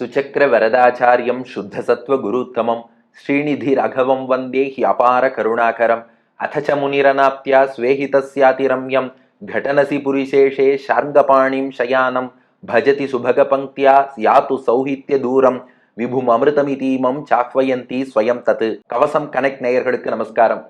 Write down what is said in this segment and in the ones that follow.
சுச்சக்கர வரதாச்சாரியம் சுத்த சத்வ குருத்தமம் ஸ்ரீநிதி ரகவம் வந்தே ஹி அபார கருணாகரம் அத ச முனிரனாப்தியா ஸ்வேஹிதஸ்யாதி ரம்யம் घटनसि पुरिशेषे शार्ङ्गपाणिं शयानं भजति सुभगपङ्क्त्या यातु சௌஹித்ய விபுமமிருதமிதீமம் சாக்வயந்தி ஸ்வயம் தத்து கவசம் கனெக்ட் நேயர்களுக்கு நமஸ்காரம்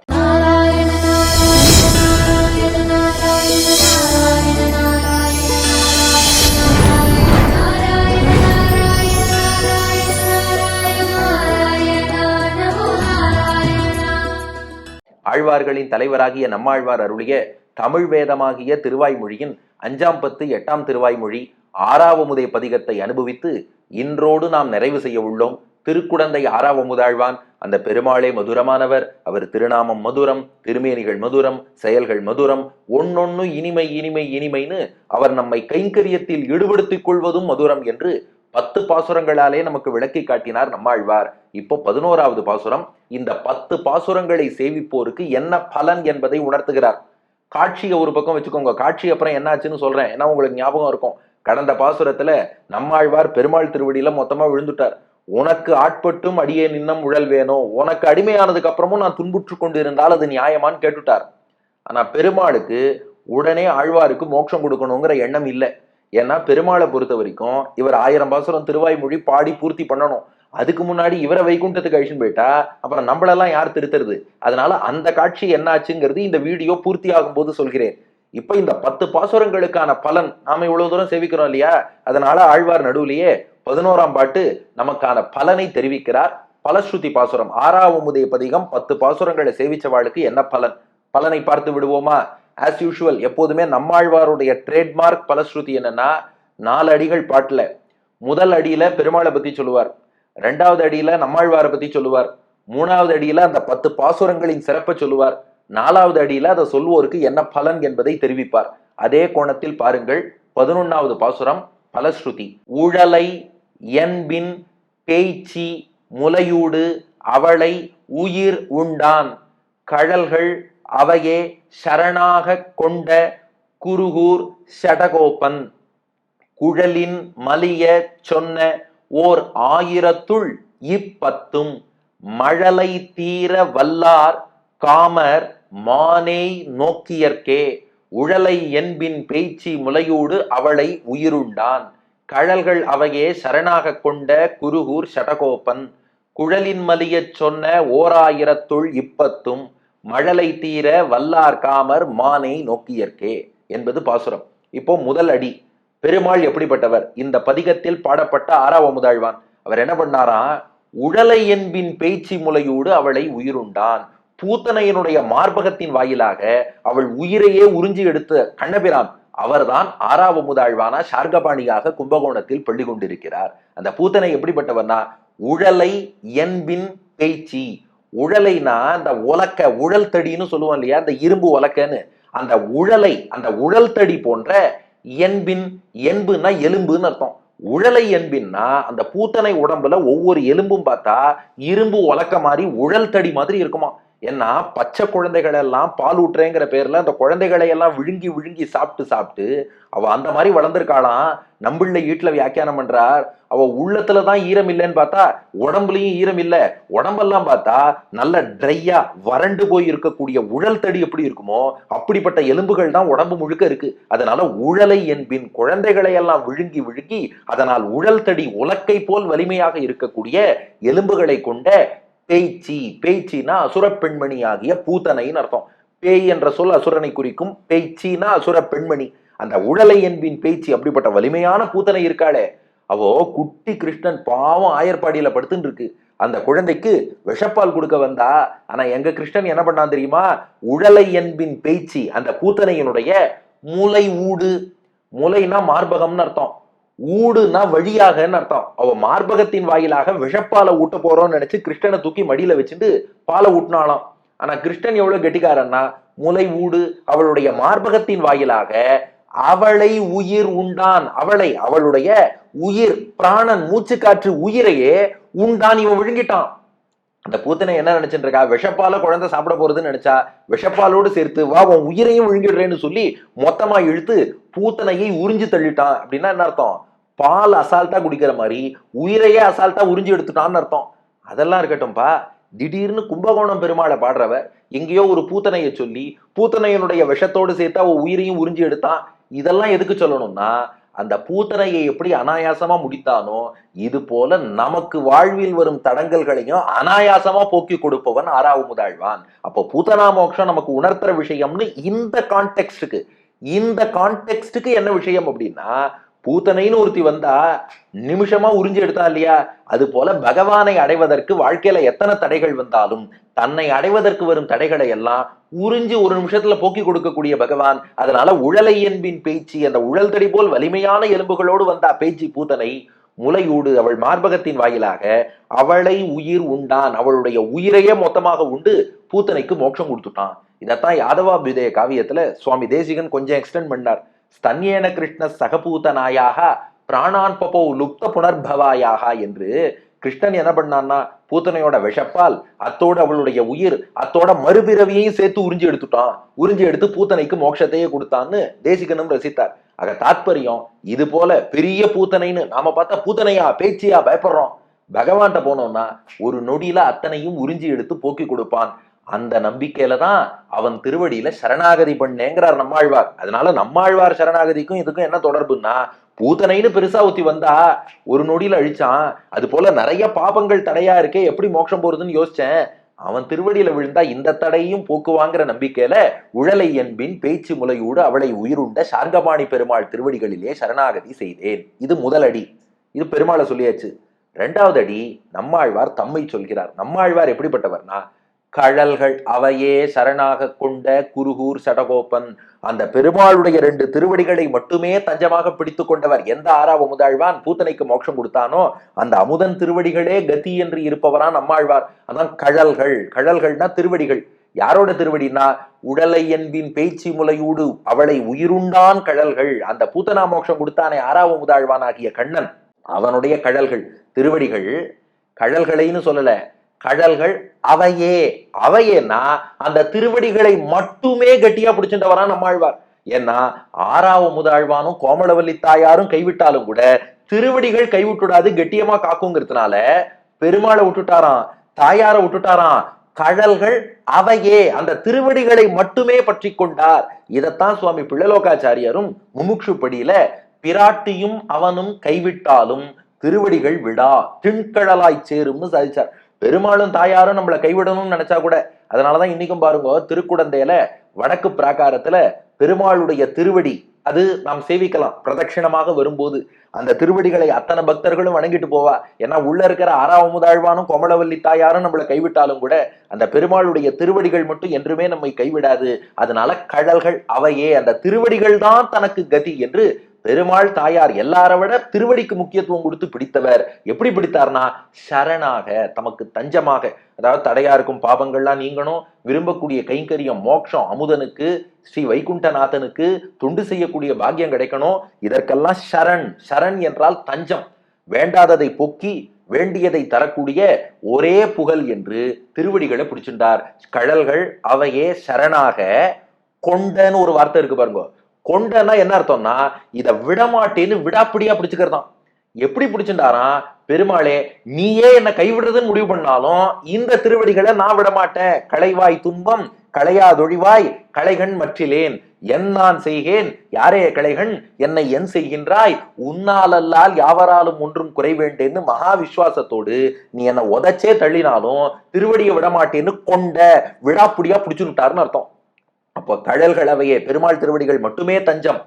ஆழ்வார்களின் தலைவராகிய நம்மாழ்வார் அருளிய தமிழ் வேதமாகிய திருவாய்மொழியின் அஞ்சாம் பத்து எட்டாம் திருவாய்மொழி ஆறாவமுதை பதிகத்தை அனுபவித்து இன்றோடு நாம் நிறைவு செய்ய உள்ளோம். திருக்குடந்தை ஆறாவமுதாழ்வான் அந்த பெருமாளே மதுரமானவர். அவர் திருநாமம் மதுரம் திருமேனிகள் மதுரம் செயல்கள் மதுரம் ஒன்னொன்னு இனிமை இனிமை இனிமைன்னு அவர் நம்மை கைங்கரியத்தில் ஈடுபடுத்திக் கொள்வதும் மதுரம் என்று பத்து பாசுரங்களாலே நமக்கு விளக்கி காட்டினார் நம்மாழ்வார். இப்போ பதினோராவது பாசுரம். இந்த பத்து பாசுரங்களை சேவிப்போருக்கு என்ன பலன் என்பதை உணர்த்துகிறார். காட்சியை ஒரு பக்கம் வச்சுக்கோங்க. காட்சி அப்புறம் என்னாச்சுன்னு சொல்றேன். ஏன்னா உங்களுக்கு ஞாபகம் இருக்கும். கடந்த பாசுரத்துல நம்மாழ்வார் பெருமாள் திருவடியில மொத்தமா விழுந்துட்டார். உனக்கு ஆட்பட்டும் அடியே நின்னம் உழல் வேணும் உனக்கு அடிமையானதுக்கு அப்புறமும் நான் துன்புற்று கொண்டு இருந்தால் அது நியாயமான்னு கேட்டுட்டார். ஆனா பெருமாளுக்கு உடனே ஆழ்வாருக்கு மோட்சம் கொடுக்கணுங்கிற எண்ணம் இல்லை. ஏன்னா பெருமாளை பொறுத்த வரைக்கும் இவர் ஆயிரம் பாசுரம் திருவாய்மொழி பாடி பூர்த்தி பண்ணணும். அதுக்கு முன்னாடி இவரை வைகுண்டத்துக்கு அழிச்சுன்னு போயிட்டா அப்புறம் நம்மளெல்லாம் யார் திருத்துறது? அதனால அந்த காட்சி என்னாச்சுங்கிறது இந்த வீடியோ பூர்த்தி ஆகும் போது சொல்கிறேன். இப்ப இந்த பத்து பாசுரங்களுக்கான பலன் நாம இவ்வளவு தூரம் சேவிக்கிறோம் இல்லையா? அதனால ஆழ்வார் நடுவுலயே பதினோராம் பாட்டு நமக்கான பலனை தெரிவிக்கிறார். பலஸ்ருதி பாசுரம் ஆறாவது பதிகம் பத்து பாசுரங்களை சேவிச்சவாளுக்கு என்ன பலன்? பலனை பார்த்து விடுவோமா? ஆஸ் யூஷுவல் எப்போதுமே நம்மாழ்வாருடைய ட்ரேட்மார்க் பலஸ்ருதி என்னன்னா நாலு அடிகள் பாட்டில். முதல் அடியில பெருமாளை பத்தி சொல்லுவார். ரெண்டாவது அடியில நம்மாழ்வாரை பத்தி சொல்லுவார். மூணாவது அடியில அந்த பத்து பாசுரங்களின் சிறப்பை சொல்லுவார். நாலாவது அடியில அதை சொல்வோருக்கு என்ன பலன் என்பதை தெரிவிப்பார். அதே கோணத்தில் பாருங்கள் பதினொன்னாவது பாசுரம் பலஸ்ருதி. ஊழலை என்பின் பேய்ச்சி முலையூடு அவளை உயிர் உண்டான் கழல்கள் அவையே சரணாக கொண்ட குருகூர் சடகோபன். குழலின் மலிய சொன்ன ஓர் ஆயிரத்துள் இப்பத்தும் மழலை தீர வல்லார் காமர் மானே நோக்கியற்கே உழலை என்பின் பேச்சு முலையோடு அவளை உயிருண்டான். கழல்கள் அவையே சரணாக கொண்ட குருகூர் சடகோபன். குழலின் மலியச் சொன்ன ஓராயிரத்துள் இப்பத்தும் மழலை தீர வல்லார் காமர் மானை நோக்கியற்கே என்பது பாசுரம். இப்போ முதல் அடி. பெருமாள் எப்படிப்பட்டவர்? இந்த பதிகத்தில் பாடப்பட்ட ஆறாவமுதாழ்வான் அவர் என்ன பண்ணாரா? உழலை என்பின் பேச்சு முலையோடு அவளை உயிருண்டான். பூத்தனையனுடைய மார்பகத்தின் வாயிலாக அவள் உயிரையே உறிஞ்சி எடுத்த கண்ணபிரான் அவர்தான் ஆறாவமுதாழ்வானா சார்கபாணியாக கும்பகோணத்தில் பள்ளி கொண்டிருக்கிறார் அந்த பூத்தனை எப்படிப்பட்டவர்னா? உழலை என்பின் பேச்சு. உழலைனா அந்த உலக்க உழல் தடின்னு சொல்லுவோம் இல்லையா? அந்த இரும்பு உலக்கன்னு. அந்த உழலை அந்த உழல் தடி போன்ற என்பின் என்புனா எலும்புன்னு அர்த்தம். உழலை என்பின்னா அந்த பூத்தனை உடம்புல ஒவ்வொரு எலும்பும் பார்த்தா இரும்பு உலக்க மாதிரி உழல் தடி மாதிரி இருக்குமா ஏன்னா பச்சை குழந்தைகள் எல்லாம் பால் ஊட்டுறேங்கிற பேர்ல அந்த குழந்தைகளை எல்லாம் விழுங்கி விழுங்கி சாப்பிட்டு சாப்பிட்டு அவ அந்த மாதிரி வளர்ந்துருக்காளாம். நம்மள வீட்டுல வியாக்கியானம் பண்றார். அவ உள்ளத்துல தான் ஈரம் இல்லைன்னு பார்த்தா உடம்புலயும் ஈரம் இல்லை. உடம்பெல்லாம் பார்த்தா நல்ல ட்ரையா வறண்டு போய் இருக்கக்கூடிய உழல் தடி எப்படி இருக்குமோ அப்படிப்பட்ட எலும்புகள் தான் உடம்பு முழுக்க இருக்கு. அதனால உழலை என்பின் குழந்தைகளை எல்லாம் விழுங்கி விழுங்கி அதனால் உழல் தடி உலக்கை போல் வலிமையாக இருக்கக்கூடிய எலும்புகளை கொண்ட பேய்ச்சி பேய்ச்சினா அசுர பெண்மணி ஆகிய பூத்தனைன்னு அர்த்தம். பேய் என்ற சொல் அசுரனை குறிக்கும். பேய்ச்சினா அசுர பெண்மணி அந்த உழலை என்பின் பேச்சு அப்படிப்பட்ட வலிமையான பூத்தனை இருக்காளே. அவோ குட்டி கிருஷ்ணன் பாவம் ஆயர்பாடியில படுத்துட்டு இருக்கு அந்த குழந்தைக்கு விஷப்பால் கொடுக்க வந்தா ஆனா எங்க கிருஷ்ணன் என்ன பண்ணான் தெரியுமா? உழலை என்பின் பேச்சு அந்த பூத்தனையினுடைய முலை ஊடு. மூளைனா மார்பகம்னு அர்த்தம். ஊடுனா வழியாகன்னு அர்த்தம். அவ மார்பகத்தின் வாயிலாக விஷப்பால ஊட்ட போறோம்னு நினைச்சு கிருஷ்ணனை தூக்கி மடியில வச்சுட்டு பாலை ஊட்டினாலாம் ஆனா கிருஷ்ணன் எவ்வளவு கெட்டிக்காரன்னா முலை ஊடு அவளுடைய மார்பகத்தின் வாயிலாக அவளை உயிர் உண்டான். அவளை அவளுடைய உயிர் பிராணன் மூச்சு காற்று உயிரையே உண்டான். இவன் விழுங்கிட்டான். அந்த பூத்தனை என்ன நினைச்சிட்டு இருக்கா? விஷப்பால குழந்தை சாப்பிட போறதுன்னு நினைச்சா விஷப்பாலோடு சேர்த்து வா உன் உயிரையும் விழுங்கிடுறேன்னு சொல்லி மொத்தமா இழுத்து பூத்தனையை உறிஞ்சு தள்ளிட்டான். அப்படின்னா என்ன அர்த்தம்? பால் அசால்ட்டா குடிக்கிற மாதிரி உயிரையே அசால்ட்டா உறிஞ்சு எடுத்துட்டான்னு அர்த்தம். அதெல்லாம் இருக்கட்டும்பா. திடீர்னு கும்பகோணம் பெருமாளை பாடுறவர் எங்கேயோ ஒரு பூத்தனையை சொல்லி பூத்தனையனுடைய விஷத்தோடு சேர்த்து அவ உயிரையும் உறிஞ்சு எடுத்தான். இதெல்லாம் எதுக்கு சொல்லணும்னா அந்த பூத்தனையை எப்படி அனாயாசமா முடித்தானோ இது போல நமக்கு வாழ்வில் வரும் தடங்கல்களையும் அனாயாசமா போக்கி கொடுப்பவன் ஆறாவு முதாழ்வான். அப்போ பூத்தனா மோட்சம் நமக்கு உணர்த்துற விஷயம்னு இந்த கான்டெக்ட்டுக்கு இந்த கான்டெக்ட்டுக்கு என்ன விஷயம் அப்படின்னா பூத்தனைன்னு ஒருத்தி வந்தா நிமிஷமா உறிஞ்சி எடுத்தா இல்லையா? அது போல பகவானை அடைவதற்கு வாழ்க்கையில எத்தனை தடைகள் வந்தாலும் தன்னை அடைவதற்கு வரும் தடைகளை எல்லாம் உறிஞ்சி ஒரு நிமிஷத்துல போக்கி கொடுக்கக்கூடிய பகவான். அதனால உழலை என்பின் பேச்சு அந்த உழல் தடி போல் வலிமையான எலும்புகளோடு வந்தா பேச்சு பூத்தனை முலையூடு அவள் மார்பகத்தின் வாயிலாக அவளை உயிர் உண்டான். அவளுடைய உயிரையே மொத்தமாக உண்டு. பூத்தனைக்கு மோட்சம் கொடுத்துட்டான். இதைத்தான் யாதவா விதய காவியத்துல சுவாமி தேசிகன் கொஞ்சம் எக்ஸ்டென்ட் பண்ணார். ஸ்தன்யேன கிருஷ்ண சகபூதனாயாக பிராணான் பபோ லுப்த புனர்பவாயாக என்று கிருஷ்ணன் என்ன பண்ணான்னா பூத்தனையோட விஷப்பால் அத்தோட அவளுடைய உயிர் அத்தோட மறுபிறவியையும் சேர்த்து உறிஞ்சி எடுத்துட்டான். உறிஞ்சி எடுத்து பூத்தனைக்கு மோட்சத்தையே கொடுத்தான்னு தேசிகனும் ரசித்தார். ஆக தாத்பரியம் இது போல பெரிய பூத்தனைன்னு நாம பார்த்தா பூத்தனையா பேச்சியா பயப்படுறோம். பகவான்கிட்ட போனோம்னா ஒரு நொடியில அத்தனையும் உறிஞ்சி எடுத்து போக்கி கொடுப்பான். அந்த நம்பிக்கையில தான் அவன் திருவடியில சரணாகதி பண்ணேங்கிறார் நம்மாழ்வார். அதனால நம்மாழ்வார் சரணாகதிக்கும் இதுக்கும் என்ன தொடர்புன்னா பூத்தனைன்னு பெருசா ஊத்தி வந்தா ஒரு நொடியில அழிச்சான். அது போல நிறைய பாபங்கள் தடையா இருக்கே எப்படி மோட்சம் போறதுன்னு யோசிச்சேன். அவன் திருவடியில விழுந்தா இந்த தடையும் போக்குவாங்கிற நம்பிக்கையில உழலை என்பின் பேச்சு முலையூடு அவளை உயிருண்ட சார்கபாணி பெருமாள் திருவடிகளிலே சரணாகதி செய்தேன். இது முதல் அடி. இது பெருமாளை சொல்லியாச்சு. ரெண்டாவது அடி நம்மாழ்வார் தம்மை சொல்கிறார். நம்மாழ்வார் எப்படிப்பட்டவர்னா கழல்கள் அவையே சரணாக கொண்ட குருகூர் சடகோப்பன் அந்த பெருமாளுடைய ரெண்டு திருவடிகளை மட்டுமே தஞ்சமாக பிடித்து கொண்டவர் எந்த ஆறாவ முதாழ்வான் பூத்தனைக்கு மோட்சம் கொடுத்தானோ அந்த அமுதன் திருவடிகளே கதி என்று இருப்பவரான் அம்மாழ்வார். அதான் கழல்கள். கழல்கள்னா திருவடிகள். யாரோட திருவடினா உடலை என்பின் பேச்சு முலையூடு அவளை உயிருண்டான் கழல்கள். அந்த பூத்தனா மோட்சம் கொடுத்தானே ஆறாவ முதாழ்வான் ஆகிய கண்ணன். அவனுடைய கழல்கள் திருவடிகள் கழல்களைன்னு சொல்லல. கழல்கள் அவையே அவையேனா அந்த திருவடிகளை மட்டுமே கட்டியா பிடிச்சிட்டவரா நம்மாழ்வார் ஏன்னா ஆறாவ முதாழ்வானும் கோமலவல்லி தாயாரும் கைவிட்டாலும் கூட திருவடிகள் கைவிட்டுடாது கெட்டியமா காக்குங்கிறதுனால பெருமாளை விட்டுட்டாராம் தாயாரை விட்டுட்டாராம். கழல்கள் அவையே அந்த திருவடிகளை மட்டுமே பற்றி கொண்டார். இதைத்தான் சுவாமி பிள்ளலோகாச்சாரியரும் முமுட்சு படியில பிராட்டியும் அவனும் கைவிட்டாலும் திருவடிகள் விடா திண்கழலாய் சேரும்னு சாதிச்சார். பெருமாளும் தாயாரும் நம்மளை கைவிடணும்னு நினைச்சா கூட அதனாலதான் இன்னைக்கும் பாருங்க திருக்குடந்தையில வடக்கு பிராகாரத்துல பெருமாளுடைய திருவடி அது நாம் சேவிக்கலாம். பிரதட்சிணமாக வரும்போது அந்த திருவடிகளை அத்தனை பக்தர்களும் வணங்கிட்டு போவா. ஏன்னா உள்ள இருக்கிற ஆறாவமுதாழ்வானும் கோமளவல்லி தாயாரும் நம்மளை கைவிட்டாலும் கூட அந்த பெருமாளுடைய திருவடிகள் மட்டும் என்றுமே நம்மை கைவிடாது. அதனால கழல்கள் அவையே. அந்த திருவடிகள் தான் தனக்கு கதி என்று பெருமாள் தாயார் எல்லாரை விட திருவடிக்கு முக்கியத்துவம் கொடுத்து பிடித்தவர். எப்படி பிடித்தார்னா சரணாக தமக்கு தஞ்சமாக அதாவது தடையா இருக்கும் பாபங்கள்லாம் நீங்கணும் விரும்பக்கூடிய கைங்கரியம் மோட்சம் அமுதனுக்கு ஸ்ரீ வைகுண்டநாதனுக்கு தொண்டு செய்யக்கூடிய பாக்கியம் கிடைக்கணும். இதற்கெல்லாம் சரண் சரண் என்றால் தஞ்சம். வேண்டாததை பொக்கி வேண்டியதை தரக்கூடிய ஒரே புகழ் என்று திருவடிகளை பிடிச்சிருந்தார். கழல்கள் அவையே சரணாக. கொண்டன்னு ஒரு வார்த்தை இருக்கு பாருங்க. கொண்டன்னா என்ன அர்த்தம்னா இதை விடமாட்டேன்னு விடாப்பிடியா பிடிச்சுக்கிறதான். எப்படி பிடிச்சிருந்தாராம் பெருமாளே நீயே என்னை கைவிடுறதுன்னு முடிவு பண்ணாலும் இந்த திருவடிகளை நான் விடமாட்டேன். களைவாய் துன்பம் களையாதொழிவாய் களைகண் மற்றிலேன். என் நான் செய்கேன். யாரே களைகண்? என்னை என் செய்கின்றாய். உன்னாலல்லால் யாவராலும் ஒன்றும் குறைவேண்டேன்னு மகா விசுவாசத்தோடு நீ என்னை உதச்சே தள்ளினாலும் திருவடியை விடமாட்டேன்னு கொண்ட விடாப்புடியா பிடிச்சுட்டாருன்னு அர்த்தம். அப்போ கழல்கள் அவையே. பெருமாள் திருவடிகள் மட்டுமே தஞ்சம்.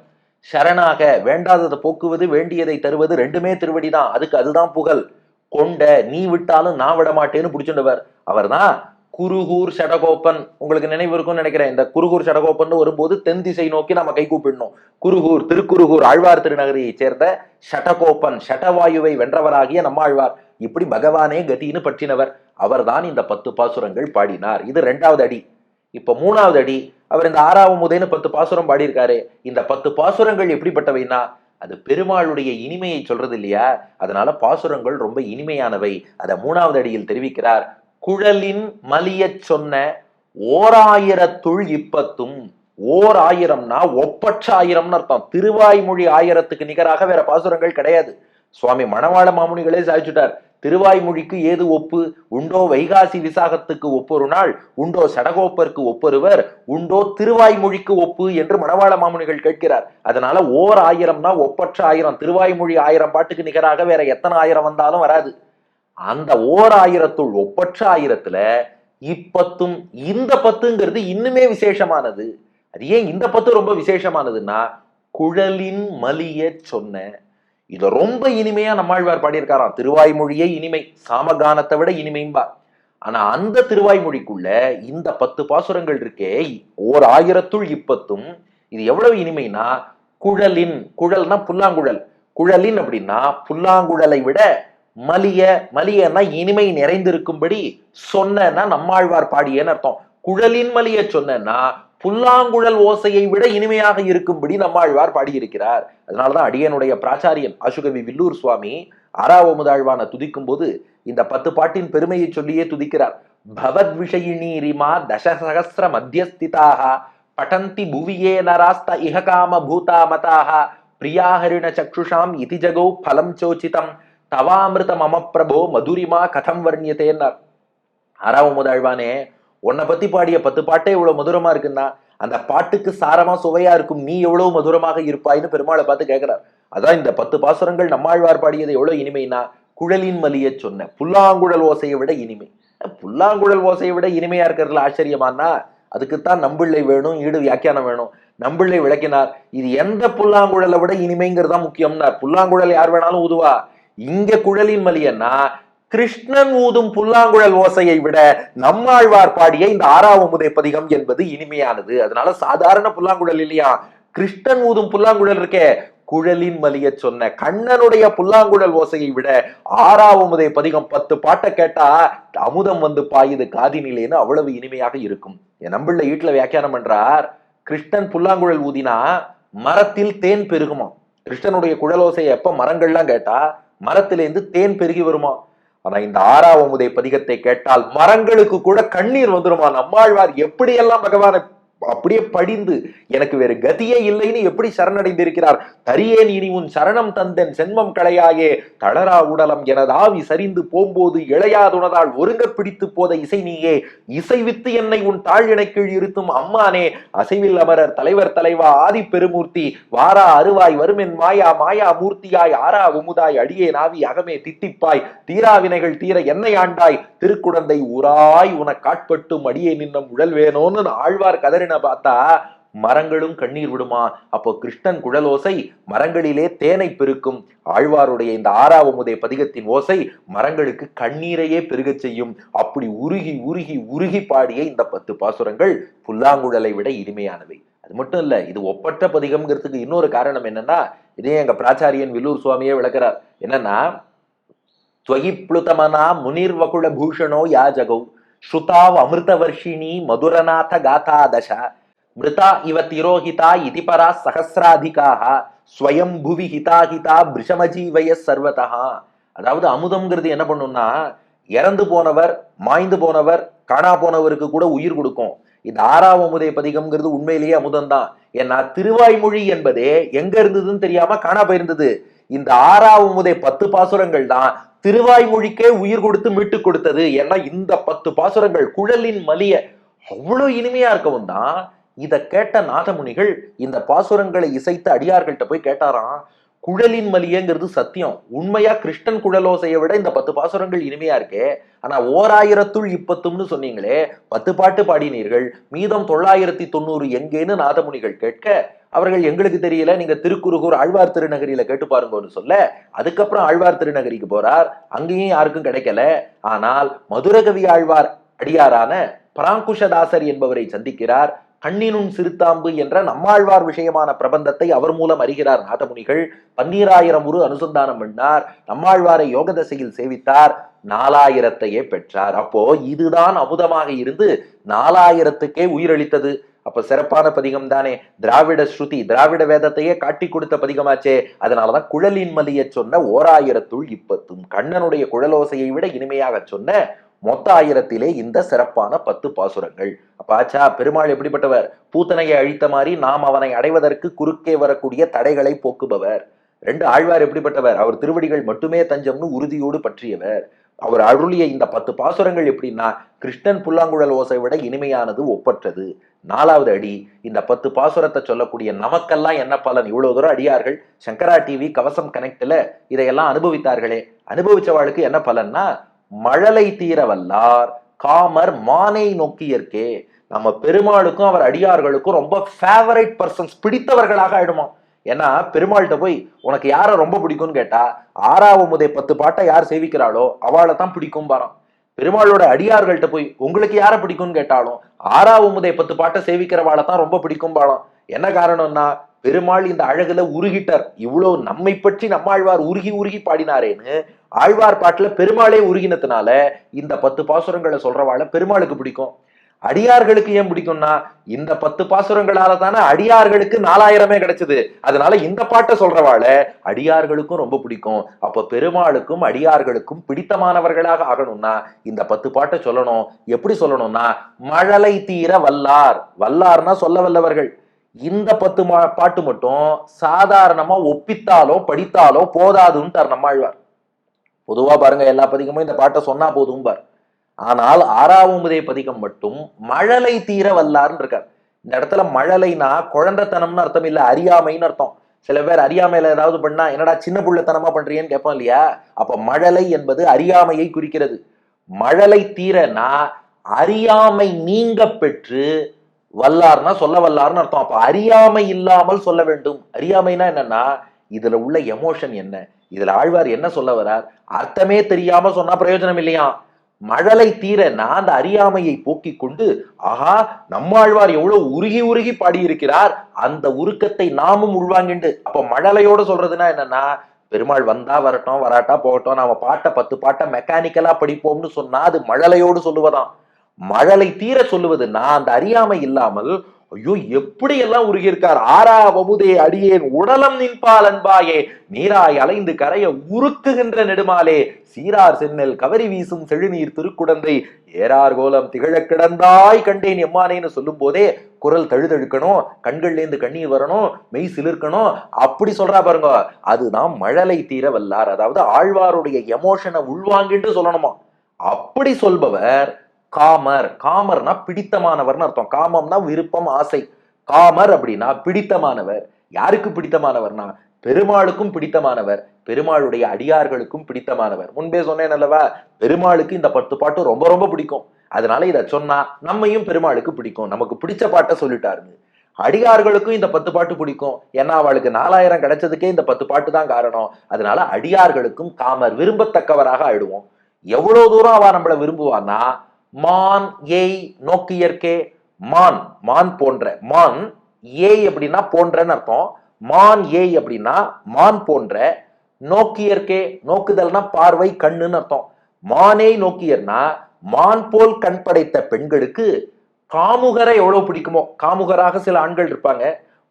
சரணாக வேண்டாததை போக்குவது வேண்டியதை தருவது ரெண்டுமே திருவடி தான் அதுக்கு அதுதான் புகழ். கொண்ட நீ விட்டாலும் நான் விட மாட்டேன்னு பிடிச்சிடுவார் அவர் தான் குருகூர் சடகோப்பன். உங்களுக்கு நினைவு இருக்கும்னு நினைக்கிறேன். இந்த குருகூர் சடகோப்பன் வரும்போது தென் திசை நோக்கி நம்ம கை கூப்பிடணும். குருகூர் திருக்குருகூர் ஆழ்வார் திருநகரியைச் சேர்ந்த ஷடகோப்பன் சடவாயுவை வென்றவராகிய நம்மாழ்வார். இப்படி பகவானே கதின்னு பற்றினவர். அவர்தான் இந்த பத்து பாசுரங்கள் பாடினார். இது ரெண்டாவது அடி. இப்ப மூணாவது அடி அவர் இந்த ஆறாவது முதேன்னு பத்து பாசுரம் பாடியிருக்காரு. இந்த பத்து பாசுரங்கள் எப்படிப்பட்டவைன்னா அது பெருமாளுடைய இனிமையை சொல்றது இல்லையா? அதனால பாசுரங்கள் ரொம்ப இனிமையானவை. அதை மூணாவது அடியில் தெரிவிக்கிறார். குழலின் மலிய சொன்ன ஓராயிரத்துள் இப்பத்தும் ஓர் ஆயிரம்னா ஒப்பற்ற ஆயிரம்னு அர்த்தம். திருவாய்மொழி ஆயிரத்துக்கு நிகராக வேற பாசுரங்கள் கிடையாது. சுவாமி மணவாள மாமுனிகளே சாதிச்சுட்டார். திருவாய்மொழிக்கு ஏது ஒப்பு? உண்டோ வைகாசி விசாகத்துக்கு ஒப்பொரு நாள் உண்டோ சடகோப்பருக்கு ஒப்பொருவர் உண்டோ திருவாய்மொழிக்கு ஒப்பு என்று மணவாள மாமுனிகள் கேட்கிறார். அதனால ஓர் ஆயிரம்னா ஒப்பற்ற ஆயிரம் திருவாய்மொழி ஆயிரம் பாட்டுக்கு நிகராக வேற எத்தனை ஆயிரம் வந்தாலும் வராது. அந்த ஓர் ஆயிரத்துள் ஒப்பற்ற ஆயிரத்துல இப்பத்தும் இந்த பத்துங்கிறது இன்னுமே விசேஷமானது. அது ஏன் இந்த பத்து ரொம்ப விசேஷமானதுன்னா குழலின் மலிய சொன்ன இதை ரொம்ப இனிமையா நம்மாழ்வார் பாடியிருக்காராம். திருவாய்மொழியே இனிமை சாமகானத்தை விட இனிமைம்பா ஆனா அந்த திருவாய்மொழிக்குள்ள இந்த பத்து பாசுரங்கள் இருக்கே ஓர் ஆயிரத்துள் இப்பத்தும் இது எவ்வளவு இனிமைனா குழலின் குழல்னா புல்லாங்குழல். குழலின் அப்படின்னா புல்லாங்குழலை விட மலிய மலியன்னா இனிமை நிறைந்திருக்கும்படி சொன்னா நம்மாழ்வார் பாடியேன்னு அர்த்தம். குழலின் மலிய சொன்னா புல்லாங்குழல் ஓசையை விட இனிமையாக இருக்கும்படி நம்மாழ்வார் பாடியிருக்கிறார். அதனாலதான் அடியனுடைய பிராச்சாரியன் அசுகவி வில்லூர் சுவாமி ஆறாவமுதாழ்வான துதிக்கும் போது இந்த பத்து பாட்டின் பெருமையை சொல்லியே துதிக்கிறார். பவத் விஷயினீரிமா தசசகசிர மத்தியஸ்திதாக படந்தி புவியே நராஸ்த இஹகாம பூதா மதாக பிரியாஹரிண சக்ஷுஷாம் இதி ஜகோ பலம் சோச்சிதம் தவாமிருத மம பிரபோ மதுரிமா கதம் வர்ணியத்தேன்னார் ஆறாவமுதாழ்வானே உன்னை பத்தி பாடிய பத்து பாட்டே இவ்வளவு மதுரமா இருக்குன்னா அந்த பாட்டுக்கு சாரமா சுவையா இருக்கும் நீ எவ்வளவு மதுரமாக இருப்பாய்னு பெருமாளை பார்த்து கேட்கிறார் அதான் இந்த பத்து பாசுரங்கள் நம்மாழ்வார் பாடியது எவ்வளவு இனிமைனா குழலின் மலிய சொன்ன புல்லாங்குழல் ஓசையை விட இனிமை. புல்லாங்குழல் ஓசையை விட இனிமையா இருக்கிறதுல ஆச்சரியமானா அதுக்குத்தான் நம்பிள்ளை வேணும் ஈடு வியாக்கியானம் வேணும். நம்பிள்ளை விளக்கினார் இது எந்த புல்லாங்குழலை விட இனிமைங்கிறதா முக்கியம்னார். புல்லாங்குழல் யார் வேணாலும் உதுவா இங்க குழலின் மலியன்னா கிருஷ்ணன் ஊதும் புல்லாங்குழல் ஓசையை விட நம்மாழ்வார் பாடிய இந்த ஆறாவமுதை பதிகம் என்பது இனிமையானது. அதனால சாதாரண புல்லாங்குழல் இல்லையா? கிருஷ்ணன் ஊதும் புல்லாங்குழல் இருக்கே. குழலின் மலிய சொன்ன கண்ணனுடைய புல்லாங்குழல் ஓசையை விட ஆறாவமுதை பதிகம் பத்து பாட்டை கேட்டா அமுதம் வந்து பாயுது காதினிலேன்னு அவ்வளவு இனிமையாக இருக்கும். என் நம்பிள்ள வீட்டுல வியாக்கியானம் பண்றார் கிருஷ்ணன் புல்லாங்குழல் ஊதினா மரத்தில் தேன் பெருகுமா? கிருஷ்ணனுடைய குழலோசையை எப்ப மரங்கள்லாம் கேட்டா மரத்திலேருந்து தேன் பெருகி வருமா? ஆனா இந்த ஆறாவது பதிகத்தை கேட்டால் மரங்களுக்கு கூட கண்ணீர் வந்துருமா? நம்மாழ்வார் எப்படியெல்லாம் பகவானை அப்படியே படிந்து எனக்கு வேறு கதியே இல்லைன்னு எப்படி சரணடைந்திருக்கிறார்? தரியேன் இனி உன் சரணம் தந்தன் சென்மம் களையாயே. தளரா உடலம் எனதாவி சரிந்து போம்போது இளையாதுனதால் ஒருங்க பிடித்து போத இசை நீயே. இசைவித்து என்னை உன் தாழினை கீழ் இருத்தும் அம்மானே. அசைவில் அமரர் தலைவர் தலைவா ஆதி பெருமூர்த்தி. வாரா அருவாய் வருமென் மாயா மாயா மூர்த்தியாய். ஆரா உமுதாய் அடியே நாவி அகமே தித்திப்பாய் தீரா வினைகள் தீர என்னை ஆண்டாய். திருக்குடந்தை உராய் உன காட்பட்டும் அடியே நின்னம் உழல் வேணோன்னு ஆழ்வார் கதறின கிருஷ்ணனை பார்த்தா? மரங்களும் கண்ணீர் விடுமா? அப்போ கிருஷ்ணன் குழலோசை மரங்களிலே தேனை பெருக்கும். ஆழ்வாருடைய இந்த ஆறாவமுதே பதிகத்தின் ஓசை மரங்களுக்கு கண்ணீரையே பெருகச் செய்யும். அப்படி உருகி உருகி உருகி பாடிய இந்த பத்து பாசுரங்கள் புல்லாங்குழலை விட இனிமையானவை. அது மட்டும் இல்ல இது ஒப்பற்ற பதிகம்ங்கிறதுக்கு இன்னொரு காரணம் என்னன்னா இதே எங்க பிராச்சாரியன் வில்லூர் சுவாமியே விளக்குறார். என்னன்னா துவகிப்ளுதமனா முனிர்வகுல பூஷணோ யாஜகௌ? ஸ்ருதாவ் அமிர்தவர்ஷிணி மதுரநாத காதா மிருதா இவ திரோஹிதா இதி பரா சகசிராதிகாக ஸ்வயம் புவி ஹிதா ஹிதா பிரிஷமஜீவய சர்வதா அதாவது அமுதம்ங்கிறது என்ன பண்ணும்னா இறந்து போனவர் மாய்ந்து போனவர் காணா போனவருக்கு கூட உயிர் கொடுக்கும். இந்த ஆறாவமுதை பதிகம்ங்கிறது உண்மையிலேயே அமுதம் தான் ஏன்னா திருவாய்மொழி என்பதே எங்க இருந்ததுன்னு தெரியாம காணா போயிருந்தது. இந்த ஆறாவமுதை பத்து பாசுரங்கள் தான் திருவாய்மொழிக்கே உயிர் கொடுத்து மீட்டு கொடுத்தது. ஏன்னா இந்த பத்து பாசுரங்கள் குழலின் மலிய அவ்வளோ இனிமையா இருக்கவும் தான். இதை கேட்ட நாதமுனிகள் இந்த பாசுரங்களை இசைத்து அடியார்கள்ட்ட போய் கேட்டாராம் குழலின் மலியங்கிறது சத்தியம். உண்மையா கிருஷ்ணன் குழலோசையை விட இந்த பத்து பாசுரங்கள் இனிமையா இருக்கே. ஆனா ஓராயிரத்துள் இப்பத்தும்னு சொன்னீங்களே பத்து பாட்டு பாடினீர்கள். மீதம் தொள்ளாயிரத்தி தொண்ணூறு எங்கேன்னு நாதமுனிகள் கேட்க அவர்கள் எங்களுக்கு தெரியல நீங்க திருக்குறுகூர் ஆழ்வார் திருநகரியில கேட்டு பாருங்கன்னு சொல்ல அதுக்கப்புறம் ஆழ்வார் திருநகரிக்கு போறார். அங்கேயும் யாருக்கும் கிடைக்கல. ஆனால் மதுரகவி ஆழ்வார் அடியாரான பராங்குஷதாசர் என்பவரை சந்திக்கிறார். கண்ணினும் சிறுத்தாம்பு என்ற நம்மாழ்வார் விஷயமான பிரபந்தத்தை அவர் மூலம் அறிகிறார் நாதமுனிகள். பன்னீராயிரம் உரு அனுசந்தானம் பண்ணார். நம்மாழ்வாரை யோக தசையில் சேவித்தார். நாலாயிரத்தையே பெற்றார். அப்போ இதுதான் அமுதமாக இருந்து நாலாயிரத்துக்கே உயிரளித்தது. அப்ப சிறப்பான பதிகம் தானே. திராவிட ஸ்ருதி திராவிட வேதத்தையே காட்டி கொடுத்த பதிகமாச்சே. அதனாலதான் குழலின் மலிய சொன்ன ஓராயிரத்துள் இப்பத்தும் கண்ணனுடைய குழலோசையை விட இனிமையாக சொன்ன மொத்த ஆயிரத்திலே இந்த சிறப்பான பத்து பாசுரங்கள். அப்பாச்சா பெருமாள் எப்படிப்பட்டவர்? பூத்தனையை அழித்த மாதிரி நாம் அவனை அடைவதற்கு குறுக்கே வரக்கூடிய தடைகளை போக்குபவர். ரெண்டு ஆழ்வார் எப்படிப்பட்டவர்? அவர் திருவடிகள் மட்டுமே தஞ்சம்னு உறுதியோடு பற்றியவர். அவர் அருளிய இந்த பத்து பாசுரங்கள் எப்படின்னா கிருஷ்ணன் புல்லாங்குழல் ஓசை விட இனிமையானது ஒப்பற்றது. நாலாவது அடி இந்த பத்து பாசுரத்தை சொல்லக்கூடிய நமக்கெல்லாம் என்ன பலன்? இவ்வளவு தூரம் அடியார்கள் சங்கரா டிவி கவசம் கனெக்ட்ல இதையெல்லாம் அனுபவித்தார்களே. அனுபவிச்சவாளுக்கு என்ன பலன்னா மழலை தீர வல்லார் காமர் மானை நோக்கியற்கே நம்ம பெருமாளுக்கும் அவர் அடியார்களுக்கும் ரொம்ப ஃபேவரைட் பர்சன்ஸ் பிடித்தவர்களாக ஆயிடுமா? ஏன்னா பெருமாள்கிட்ட போய் உனக்கு யாரை ரொம்ப பிடிக்கும்னு கேட்டா ஆறாவது பத்து பாட்டை யார் சேவிக்கிறாளோ அவளை தான் பிடிக்கும் பாரம் பெருமாளோட அடியார்கள்ட்ட போய் உங்களுக்கு யாரை பிடிக்கும்னு கேட்டாலும் ஆறாவது பத்து பாட்டை சேவிக்கிறவாளை தான் ரொம்ப பிடிக்கும் பாலம் என்ன காரணம்னா பெருமாள் இந்த அழகுல உருகிட்டார். இவ்வளவு நம்மை பற்றி நம்மாழ்வார் உருகி உருகி பாடினாரேன்னு ஆழ்வார் பாட்டுல பெருமாளே உருகினதுனால இந்த பத்து பாசுரங்களை சொல்றவாளை பெருமாளுக்கு பிடிக்கும். அடியார்களுக்கு ஏன் பிடிக்கும்னா இந்த பத்து பாசுரங்களால தானே அடியார்களுக்கு நாலாயிரமே கிடைச்சது. அதனால இந்த பாட்டை சொல்றவாள அடியார்களுக்கும் ரொம்ப பிடிக்கும். அப்ப பெருமாளுக்கும் அடியார்களுக்கும் பிடித்தமானவர்களாக ஆகணும்னா இந்த பத்து பாட்டை சொல்லணும். எப்படி சொல்லணும்னா மழலை தீர வல்லார். வல்லார்னா சொல்ல வல்லவர்கள். இந்த பத்து மா- பாட்டு மட்டும் சாதாரணமா ஒப்பித்தாலோ படித்தாலோ போதாதுன்னு நம்மாழ்வார் பொதுவா பாருங்க எல்லா பதிகமும் இந்த பாட்டை சொன்னா போதும் பார் ஆனால் ஆறாவமுதே பதிகம் மட்டும் மழலை தீர வல்லார்னு இருக்கார். இந்த இடத்துல மழலைனா குழந்தைத்தனம்னு அர்த்தம் இல்ல அறியாமைன்னு அர்த்தம். சில பேர் அறியாமையில ஏதாவது பண்ணா என்னடா சின்ன புள்ளத்தனமா பண்றீங்கன்னு கேட்போம் இல்லையா? அப்ப மழலை என்பது அறியாமையை குறிக்கிறது. மழலை தீரனா அறியாமை நீங்க பெற்று வல்லார்னா சொல்ல வல்லார்னு அர்த்தம். அப்ப அறியாமை இல்லாமல் சொல்ல வேண்டும். அறியாமைனா என்னன்னா இதுல உள்ள எமோஷன் என்ன இதுல ஆழ்வார் என்ன சொல்ல வரார்? அர்த்தமே தெரியாம சொன்னா பிரயோஜனம் இல்லையா? மழலை தீர நான் அந்த அறியாமையை போக்கிக் கொண்டு ஆஹா நம்மாழ்வார் எவ்வளவு உருகி உருகி பாடியிருக்கிறார் அந்த உருக்கத்தை நாமும் உள்வாங்கிண்டு. அப்ப மழலையோட சொல்றதுன்னா என்னன்னா பெருமாள் வந்தா வரட்டும் வராட்டா போகட்டும் நாம பாட்டை பத்து பாட்டை மெக்கானிக்கலா படிப்போம்னு சொன்னா அது மழலையோடு சொல்லுவதாம். மழலை தீர சொல்லுவது நான் அந்த அறியாமை இல்லாமல் ஐயோ எப்படி எல்லாம் உருகியிருக்கார்? ஆறா வமுதே அடியேன் உடலம் நின்பால் அன்பாயே நீராய் அலைந்து கரைய உருக்குகின்ற நெடுமாலே சீரார் சென்னல் கவரி வீசும் செழுநீர் திருக்குடந்தை ஏறார் கோலம் திகழக் கிடந்தாய் கண்டேன் எம்மானேன்னு சொல்லும் போதே குரல் தழுதழுக்கணும் கண்கள்லேருந்து கண்ணீர் வரணும் மெய் சிலிர்க்கணும் அப்படி சொல்றா பாருங்க அதுதான் மழலை தீர வல்லார். அதாவது ஆழ்வாருடைய எமோஷனை உள்வாங்கிட்டு சொல்லணுமா? அப்படி சொல்பவர் காமர். காமர்னா பிடித்தமானவர்னு அர்த்தம். காமம்னா விருப்பம் ஆசை. காமர் அப்படின்னா பிடித்தமானவர். யாருக்கு பிடித்தமானவர்னா? பெருமாளுக்கும் பிடித்தமானவர். பெருமாளுடைய அடியார்களுக்கும் பிடித்தமானவர். முன்பே சொன்னேன் அல்லவா? பெருமாளுக்கு இந்த பத்து பாட்டு ரொம்ப ரொம்ப பிடிக்கும். அதனால இதை சொன்னா நம்மையும் பெருமாளுக்கு பிடிக்கும். நமக்கு பிடிச்ச பாட்டை சொல்லிட்டாருங்க. அடியார்களுக்கும் இந்த பத்து பாட்டு பிடிக்கும். ஏன்னா அவளுக்கு நாலாயிரம் கிடைச்சதுக்கே இந்த பத்து பாட்டு தான் காரணம். அதனால அடியார்களுக்கும் காமர் விரும்பத்தக்கவராக ஆயிடுவோம். எவ்வளவு தூரம் அவ நம்மளை விரும்புவான்னா மான் ஏய் நோக்கியற்கே மான். மான் போன்ற மான் ஏய் அப்படின்னா போன்றன்னு அர்த்தம். மான் ஏய் அப்படின்னா மான் போன்ற நோக்கியற்கே நோக்குதல்னா பார்வை கண்ணுன்னு அர்த்தம். மானே நோக்கியர்னா மான் போல் கண் படைத்த பெண்களுக்கு காமுகரை எவ்வளவு பிடிக்குமோ? காமுகராக சில ஆண்கள் இருப்பாங்க.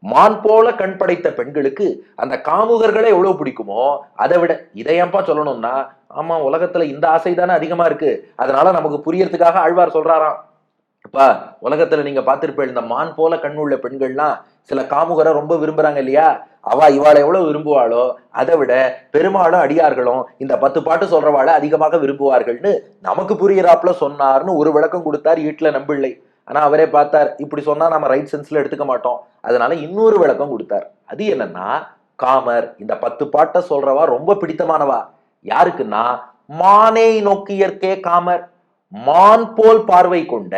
மான் போல கண் படைத்த பெண்களுக்கு அந்த காமுகர்களை எவ்வளவு பிடிக்குமோ? அதை விட இதை ஏன்பா சொல்லணும்னா ஆமா உலகத்துல இந்த ஆசை தானே அதிகமா இருக்கு. அதனால நமக்கு புரியறதுக்காக ஆழ்வார் சொல்றாராம். அப்பா உலகத்துல நீங்க பார்த்திருப்பீங்க இந்த மான் போல கண்ணுள்ள பெண்கள்லாம் சில காமுகரை ரொம்ப விரும்புறாங்க இல்லையா? அவ இவாளை எவ்வளவு விரும்புவாளோ அதை விட பெருமாளும் அடியார்களும் இந்த பத்து பாட்டு சொல்றவாளை அதிகமாக விரும்புவார்கள்னு நமக்கு புரியறாப்புல சொன்னார்னு ஒரு விளக்கம் கொடுத்தார் ஈட்டுல நம்பிள்ளை. ஆனா அவரே பார்த்தார் இப்படி சொன்னா நம்ம ரைட் சென்ஸ்ல எடுத்துக்க மாட்டோம். அதனால இன்னொரு விளக்கம் கொடுத்தார். அது என்னன்னா காமர் இந்த பத்து பாட்டை சொல்றவா ரொம்ப பிடித்தமானவா? யாருக்குன்னா மானை நோக்கியற்கே காமர். மான் போல் பார்வை கொண்ட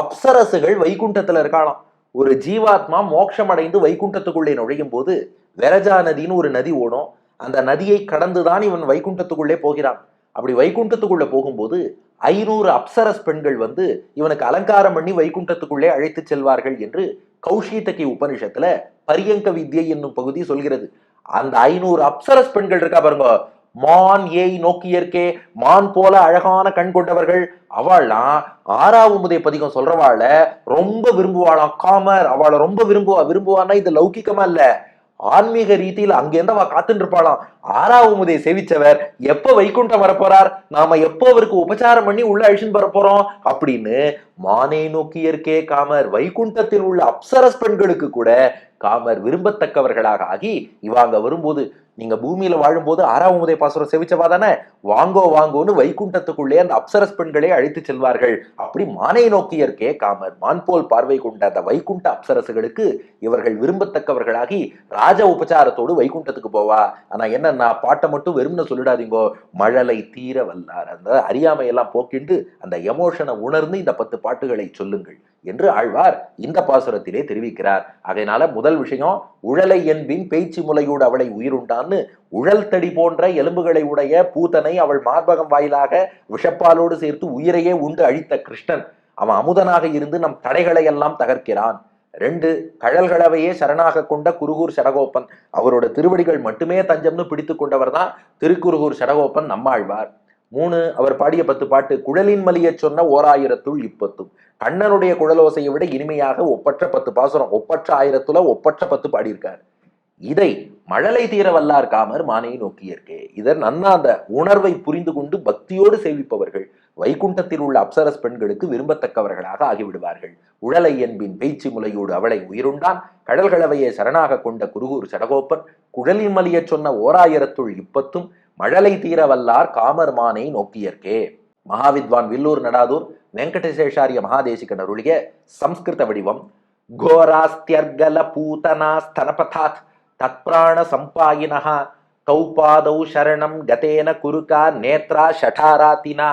அப்சரசுகள் வைகுண்டத்துல இருக்காளாம். ஒரு ஜீவாத்மா மோட்சம் அடைந்து வைகுண்டத்துக்குள்ளே நுழையும் போது வெரஜா நதின்னு ஒரு நதி ஓடும். அந்த நதியை கடந்துதான் இவன் வைகுண்டத்துக்குள்ளே போகிறான். அப்படி வைகுண்டத்துக்குள்ள போகும்போது ஐநூறு அப்சரஸ் பெண்கள் வந்து இவனுக்கு அலங்காரம் பண்ணி வைகுண்டத்துக்குள்ளே அழைத்து செல்வார்கள் என்று கௌஷிதகி உபனிஷத்துல பரியங்க வித்யை என்னும் பகுதி சொல்கிறது. அந்த ஐநூறு அப்சரஸ் பெண்கள் இருக்கா பாருங்க. மான் ஏய் நோக்கியற்கே மான் போல அழகான கண் கொண்டவர்கள் அவள்லாம் ஆறாவது பதிகம் சொல்றவாள ரொம்ப விரும்புவாளாம் காமர் அவளை ரொம்ப விரும்புவா விரும்புவான்னா இது லௌகிக்கமா இல்ல? ஆன்மீக ரீதியில் அங்கேருந்து அவ காத்துட்டு இருப்பாளாம் ஆறாவமுதை சேவிச்சவர் எப்ப வைகுண்டம் வரப்போறார்? நாம எப்போ அவருக்கு உபச்சாரம் பண்ணி உள்ள அழிச்சுன்னு வர போறோம் அப்படின்னு மானை நோக்கியற்கே காமர் வைகுண்டத்தில் உள்ள அப்சரஸ் பெண்களுக்கு கூட காமர் விரும்பத்தக்கவர்களாக ஆகி இவாங்க வரும்போது நீங்க பூமியில வாழும்போது ஆறாவது முதல் பாசுரம் செவிச்சவா தானே? வாங்கோ வாங்கோன்னு வைகுண்டத்துக்குள்ளே அந்த அப்சரஸ் பெண்களை அழைத்து செல்வார்கள். அப்படி மானை நோக்கியர் காமர் மான் போல் பார்வை கொண்ட அந்த வைகுண்ட அப்சரசுகளுக்கு இவர்கள் விரும்பத்தக்கவர்களாகி ராஜ உபச்சாரத்தோடு வைகுண்டத்துக்கு போவா. ஆனா என்னன்னா பாட்டை மட்டும் வெறும்னு சொல்லிடாதீங்கோ. மழலை தீர வல்லார். அந்த அறியாமையெல்லாம் போக்கிண்டு அந்த எமோஷனை உணர்ந்து இந்த பத்து பாட்டுகளை சொல்லுங்கள். என்று ஆழ்வார் இந்த பாசுரத்திலே தெரிவிக்கிறார். அதனால முதல் விஷயம் உழலை என்பின் பேச்சு முலையோடு அவளை உயிருண்டான்னு உழல் தடி போன்ற எலும்புகளை உடைய பூதனை அவள் மார்பகம் வாயிலாக விஷப்பாலோடு சேர்த்து உயிரையே உண்டு அழித்த கிருஷ்ணன். அவன் அமுதனாக இருந்து நம் தடைகளை எல்லாம் தகர்க்கிறான். ரெண்டு கழல்களவையே சரணாக கொண்ட குருகூர் சடகோப்பன். அவரோட திருவடிகள் மட்டுமே தஞ்சம்னு பிடித்து கொண்டவர் தான் திருக்குருகூர் சடகோப்பன் நம்மாழ்வார். மூணு அவர் பாடிய பத்து பாட்டு குழலின் மலியச் சொன்ன ஓர் ஆயிரத்துள் இப்பத்தும். கண்ணனுடைய குழலோசையை விட இனிமையாக ஒப்பற்ற பத்து பாசுரம் ஒப்பற்ற ஆயிரத்துல ஒப்பற்ற பத்து பாடியிருக்கார். இதை மழலை தீர வல்லார் காமர் மானையை நோக்கியிருக்கே இதன் நன்னா அந்த உணர்வை புரிந்து கொண்டு பக்தியோடு சேவிப்பவர்கள் வைகுண்டத்தில் உள்ள அப்சரஸ் பெண்களுக்கு விரும்பத்தக்கவர்களாக ஆகிவிடுவார்கள். உழலை என்பின் பேச்சு முலையோடு அவளை உயிருண்டான். கடல்களவையை சரணாக கொண்ட குருகூர் சடகோப்பன் குழலின் மலிய சொன்ன ஓராயிரத்துள் இப்பத்தும் மழலை தீரவல்லார் காமர்மானை நோக்கியற்கே மகாவித்வான் வில்லூர் நடாதூர் வெங்கடசேஷாரிய மகாதேசிகன் அருளிய சம்ஸ்கிருத வடிவம். கோராஸ்தியர்கல பூதனா ஸ்தனபதாத் தத்பிராண சம்பாயினः கௌபாதௌ சரணம் கதேன குருகா நேத்ரா ஷடாராத்தினா.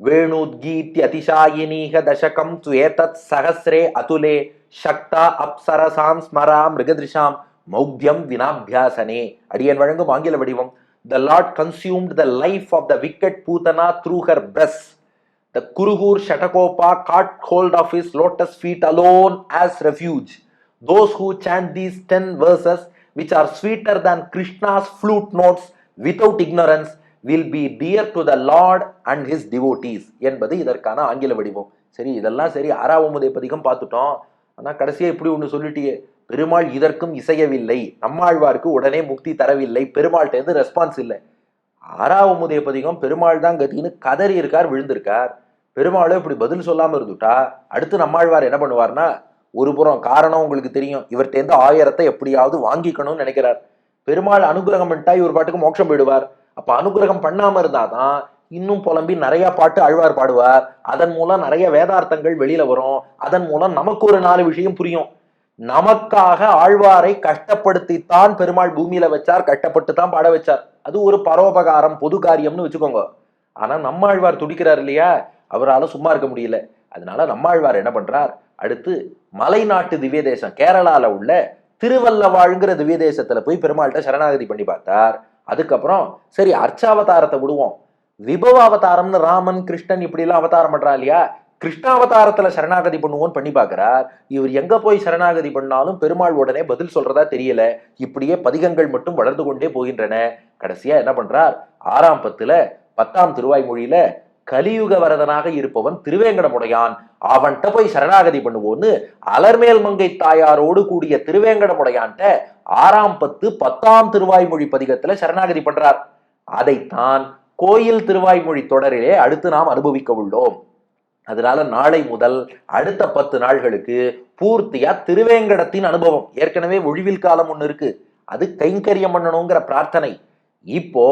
வேணுத்கீத்ய அதிசாயினீக தசகம் துவேதத் சகசிரே அதுலே சக்தா அப்சரசாம் ஸ்மரா மிருகதிருஷாம் மௌக்தியம் வினாபியாசனே. அடியன் வழங்கும் ஆங்கில வடிவம் The Lord consumed the life of the wicked Putana through her breasts. The Kurugur Shatakopa caught hold of his lotus feet alone as refuge. Those who chant these ten verses, which are sweeter than Krishna's flute notes without ignorance, will be dear to the Lord and his devotees. என்பது இதற்கான ஆங்கில வடிவம் சரி இதெல்லாம் சரி ஆறாவது பதிகம் பார்த்துட்டோம் ஆனா கடைசியா இப்படி ஒண்ணு சொல்லிட்டியே பெருமாள் இதற்கும் இசையவில்லை. நம்மாழ்வாருக்கு உடனே முக்தி தரவில்லை. பெருமாள்கிட்ட இருந்து ரெஸ்பான்ஸ் இல்லை. ஆறாவது பதிகம் பெருமாள் தான் கத்தின்னு கதறி இருக்கார் விழுந்திருக்கார். பெருமாளும் இப்படி பதில் சொல்லாம இருந்துட்டா? அடுத்து நம்மாழ்வார் என்ன பண்ணுவார்னா ஒரு புறம் காரணம் உங்களுக்கு தெரியும். இவர்கிட்ட ஆயிரத்தை எப்படியாவது வாங்கிக்கணும்னு நினைக்கிறார். பெருமாள் அனுகிரகம் பண்ணிட்டா இவர் பாட்டுக்கு மோட்சம் போயிடுவார். அப்ப அனுகிரகம் பண்ணாம இருந்தாதான் இன்னும் புலம்பி நிறைய பாட்டு அழ்வார் பாடுவார். அதன் மூலம் நிறைய வேதார்த்தங்கள் வெளியில வரும். அதன் மூலம் நமக்கு ஒரு நாலு விஷயம் புரியும். நமக்காக ஆழ்வாரை கஷ்டப்படுத்தித்தான் பெருமாள் பூமியில வச்சார் கஷ்டப்பட்டு தான் பாட வச்சார். அது ஒரு பரோபகாரம் பொது காரியம்னு வச்சுக்கோங்க. ஆனா நம்மாழ்வார் துடிக்கிறார் இல்லையா? அவரால் சும்மா இருக்க முடியல. அதனால நம்மாழ்வார் என்ன பண்றார்? அடுத்து மலைநாட்டு திவ்ய தேசம் கேரளால உள்ள திருவல்லவாழ்ங்கிற திவ்ய தேசத்துல போய் பெருமாள்கிட்ட சரணாகதி பண்ணி பார்த்தார். அதுக்கப்புறம் சரி அர்ச்சாவதாரத்தை விடுவோம். விபவ அவதாரம்னு ராமன் கிருஷ்ணன் இப்படி எல்லாம் அவதாரம் பண்றான் இல்லையா? கிருஷ்ணாவதாரத்துல சரணாகதி பண்ணுவோன்னு பண்ணி பார்க்கிறார். இவர் எங்க போய் சரணாகதி பண்ணாலும் பெருமாள் உடனே பதில் சொல்றதா தெரியல. இப்படியே பதிகங்கள் மட்டும் வளர்ந்து கொண்டே போகின்றன. கடைசியா என்ன பண்றார்? ஆறாம் பத்துல பத்தாம் திருவாய்மொழியில கலியுக வரதனாக இருப்பவன் திருவேங்கடமுடையான். அவன்கிட்ட போய் சரணாகதி பண்ணுவோன்னு அலர்மேல் மங்கை தாயாரோடு கூடிய திருவேங்கடமுடையான்ட்ட ஆறாம் பத்து பத்தாம் திருவாய்மொழி பதிகத்துல சரணாகதி பண்றார். அதைத்தான் கோயில் திருவாய்மொழி தொடரிலே அடுத்து நாம் அனுபவிக்க உள்ளோம். அதனால நாளை முதல் அடுத்த பத்து நாள்களுக்கு பூர்த்தியா திருவேங்கடத்தின் அனுபவம். ஏற்கனவே ஒழிவில் காலம் ஒன்று இருக்கு. அது கைங்கரியம் பண்ணணுங்கிற பிரார்த்தனை. இப்போ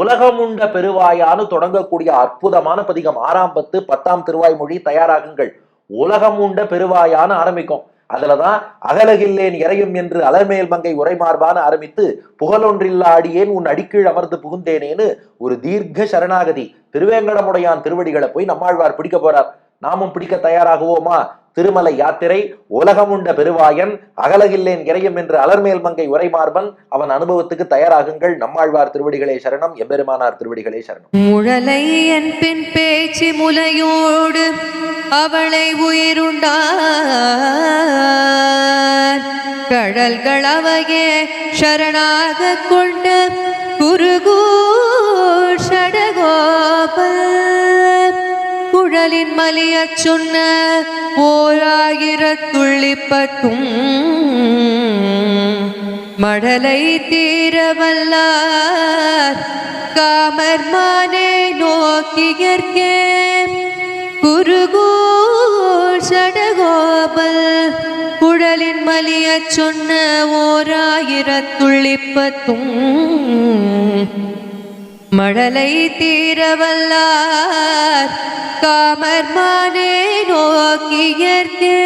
உலகமுண்ட பெருவாயான்னு தொடங்கக்கூடிய அற்புதமான பதிகம். ஆறாம் பத்து பத்தாம் திருவாய்மொழி தயாராகுங்கள். உலகமுண்ட பெருவாயான்னு ஆரம்பிக்கும். அதுலதான் அகலகில்லேன் இறையும் என்று அலர்மேல் மங்கை உரைமார்பான ஆரம்பித்து புகழொன்றில்லா அடியேன் உன் அடிக்கீழ் அமர்ந்து புகுந்தேனேன்னு ஒரு தீர்க்க சரணாகதி. திருவேங்கடமுடையான் திருவடிகளை போய் நம்மாழ்வார் பிடிக்க போறார். நாமும் பிடிக்க தயாராகுவோமா? திருமலை யாத்திரை உலகமுண்ட பெருவாயன் அகலகில்லேன் இறையும் என்று அலர்மேல் மங்கை உரைமார்பன் அவன் அனுபவத்துக்கு தயாராகுங்கள். நம்மாழ்வார் திருவடிகளே சரணம் எம்பெருமானார் திருவடிகளே சரணம். முழலை என் பின் பேச்சு முலையோடு அவளை உயிருண்டான் கடல்கள் அவையே சரணாக கொண்ட குருகூ மலியச் சொன்ன ஓர் ஆயிரத்துள்ளிப்பத்தும் மடலை தீரவல்லார் காமர்மானே நோக்கியற்கே குருகூர் சடகோபல் குழலின் மலியச் சொன்ன ஓர் ஆயிரத்துள்ளிப்பத்தும் மழலை தீரவல்லார் காமர்மானே நோக்கியற்கே